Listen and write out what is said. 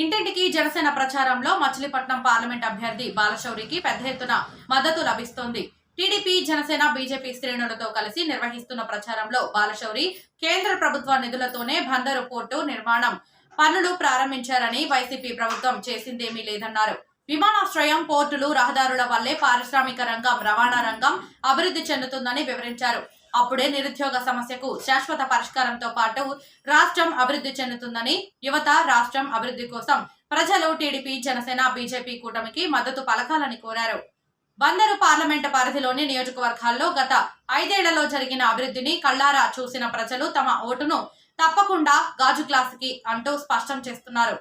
ఇంటింటికి జనసేన ప్రచారంలో మచిలీపట్నం పార్లమెంట్ అభ్యర్థి బాలశౌరికి పెద్ద ఎత్తున మద్దతు లభిస్తోంది. టీడీపీ జనసేన బీజేపీ శ్రేణులతో కలిసి నిర్వహిస్తున్న ప్రచారంలో బాలశౌరి కేంద్ర ప్రభుత్వ నిధులతోనే బందరు పోర్టు నిర్మాణం పనులు ప్రారంభించారని వైసీపీ ప్రభుత్వం చేసిందేమీ లేదన్నారు. విమానాశ్రయం పోర్టులు రహదారుల వల్లే పారిశ్రామిక రంగం రవాణా రంగం అభివృద్ధి చెందుతుందని వివరించారు. అప్పుడే నిరుద్యోగ సమస్యకు శాశ్వత పరిష్కారంతో పాటు రాష్ట్రం అభివృద్ధి చెందుతుందని యువత రాష్ట్రం అభివృద్ధి కోసం ప్రజలు టీడీపీ జనసేన బీజేపీ కూటమికి మద్దతు పలకాలని కోరారు. బందరు పార్లమెంటు పరిధిలోని నియోజకవర్గాల్లో గత ఐదేళ్ళలో జరిగిన అభివృద్ధిని కళ్ళారా చూసిన ప్రజలు తమ ఓటును తప్పకుండా గాజు గ్లాసుకి అంటూ స్పష్టం చేస్తున్నారు.